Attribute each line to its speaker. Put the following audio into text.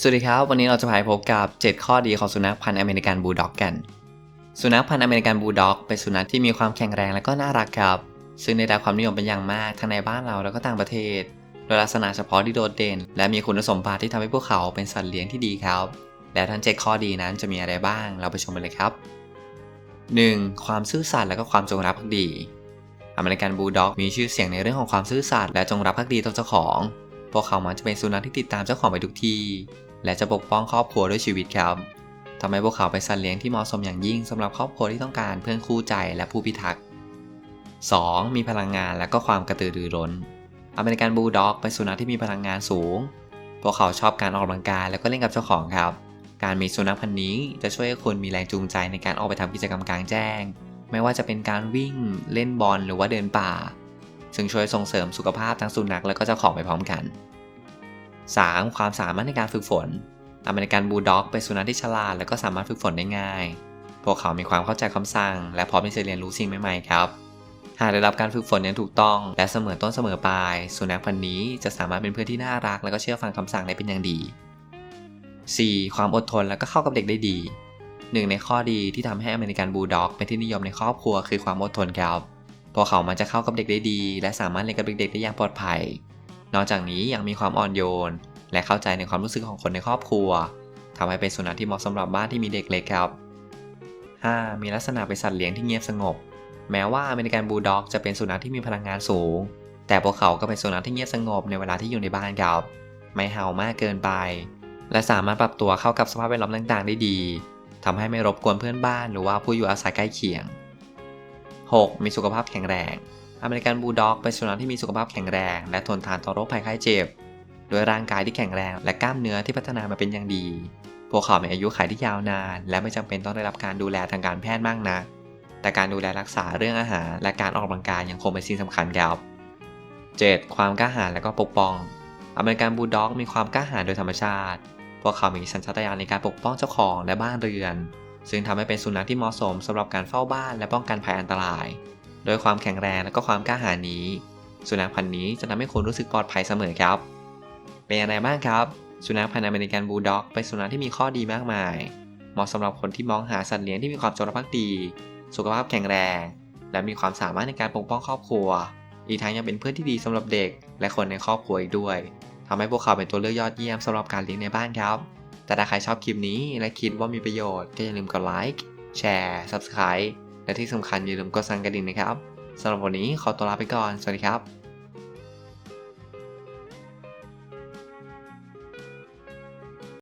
Speaker 1: สวัสดีครับ วันนี้เราจะพาไปพบกับ 7 ข้อดีของสุนัขพันธุ์อเมริกันบูลด็อกกัน สุนัขพันธุ์อเมริกันบูลด็อกเป็นสุนัขที่มีความแข็งแรงและก็น่ารักครับ ซึ่งได้รับความนิยมเป็นอย่างมากทั้งในบ้านเราแล้วก็ต่างประเทศ โดยลักษณะเฉพาะที่โดดเด่น และมีคุณสมบัติที่ทำให้พวกเขาเป็นสัตว์เลี้ยงที่ดีครับ และทั้ง 7 ข้อดีนั้นจะมีอะไรบ้าง เราไปชมกันเลยครับ 1. ความซื่อสัตย์และก็ความจงรักภักดี อเมริกันบูลด็อกมีชื่อเสียงในเรื่องของความซื่อสัตย์และจงรักภักดีต่อเจ้าของ พวกเขามักจะเป็นสุนัขที่ติดตามเจ้าของไปทุกที่ และจะปกป้องครอบครัวด้วยชีวิตครับทำให้พวกเขาเป็นสัตว์เลี้ยงที่เหมาะสมอย่างยิ่งสำหรับครอบครัวที่ต้องการเพื่อนคู่ใจและผู้พิทักษ์ 2. มีพลังงานและก็ความกระตือรือร้น อเมริกันบูลด็อกเป็นสุนัขที่มีพลังงานสูง พวกเขาชอบการออกกำลังกายและก็เล่นกับเจ้าของครับ การมีสุนัขพันธุ์นี้จะช่วยให้คุณมีแรงจูงใจในการออกไปทำกิจกรรมกลางแจ้ง ไม่ว่าจะเป็นการวิ่ง เล่นบอลหรือว่าเดินป่า ซึ่งช่วยส่งเสริมสุขภาพทั้งสุนัขและก็เจ้าของไปพร้อมกัน 3. ความสามารถในการฝึกฝนอเมริกันบูลด็อกเป็นสุนัขที่ฉลาดและก็สามารถฝึกฝนได้ง่าย พวกเขามีความเข้าใจคำสั่ง และพร้อมที่จะเรียนรู้สิ่งใหม่ๆครับ หากได้รับการฝึกฝนอย่างถูกต้อง และเสมอต้นเสมอปลาย สุนัขพันธุ์นี้จะสามารถเป็นเพื่อนที่น่ารัก และก็เชื่อฟังคำสั่งได้เป็นอย่างดี 4. ความอดทนและก็เข้ากับเด็กได้ดี หนึ่งในข้อดีที่ทำให้อเมริกันบูลด็อกเป็นที่นิยมในครอบครัวคือความอดทนครับ พวกเขามันจะเข้ากับเด็กได้ดี และสามารถเล่นกับเด็กๆได้อย่างปลอดภัย นอกจากนี้ยังมีความอ่อนโยน และเข้าใจในความรู้สึกของคนในครอบครัวทำให้เป็นสุนัขที่เหมาะสำหรับบ้านที่มีเด็กเล็กครับ 5. มีลักษณะเป็นสัตว์เลี้ยงที่เงียบสงบ แม้ว่าอเมริกันบูลด็อกจะเป็นสุนัขที่มีพลังงานสูง แต่พวกเขาก็เป็นสุนัขที่เงียบสงบในเวลาที่อยู่ในบ้านครับ ไม่เห่ามากเกินไป และสามารถปรับตัวเข้ากับสภาพแวดล้อมต่างๆ ได้ดีทำให้ไม่รบกวนเพื่อนบ้านหรือว่าผู้อยู่อาศัยใกล้เคียง 6. มีสุขภาพแข็งแรง อเมริกันบูลด็อกเป็นสุนัขที่มีสุขภาพแข็งแรง และทนทานต่อโรคภัยไข้เจ็บด้วยร่างกายที่แข็งแรงและกล้ามเนื้อที่พัฒนามาเป็นอย่างดี พวกเขามีอายุขัยที่ยาวนาน และไม่จำเป็นต้องได้รับการดูแลทางการแพทย์มากนัก แต่การดูแลรักษาเรื่องอาหาร และการออกกำลังกายยังคงเป็นสิ่งสำคัญครับ 7. ความกล้าหาญและก็ปกป้อง อเมริกันบูลด็อกมีความกล้าหาญโดยธรรมชาติ พวกเขามีสัญชาตญาณในการปกป้องเจ้าของและบ้านเรือน ซึ่งทำให้เป็นสุนัขที่เหมาะสมสำหรับการเฝ้าบ้านและป้องกันภัยอันตราย โดยความแข็งแรงและก็ความกล้าหาญนี้ สุนัขพันธุ์นี้จะทำให้คุณรู้สึกปลอดภัยเสมอครับ เป็นยังไงบ้างครับ สุนัขพันธุ์อเมริกันบูลด็อกเป็นสุนัขที่มีข้อดีมากมาย เหมาะสำหรับคนที่มองหาสัตว์เลี้ยงที่มีความจงรักภักดี สุขภาพแข็งแรง และมีความสามารถในการปกป้องครอบครัว อีกทั้งยังเป็นเพื่อนที่ดีสำหรับเด็ก และคนในครอบครัวอีกด้วยทำให้พวกเขาเป็นตัวเลือกยอดเยี่ยมสำหรับการเลี้ยงในบ้านครับ แต่ถ้าใครชอบคลิปนี้และคิดว่ามีประโยชน์ก็อย่าลืมกดไลค์แชร์ Subscribe และที่สำคัญอย่าลืมกดสั่นกระดิ่งนะครับสำหรับวันนี้ขอตัวลาไปก่อน สวัสดีครับ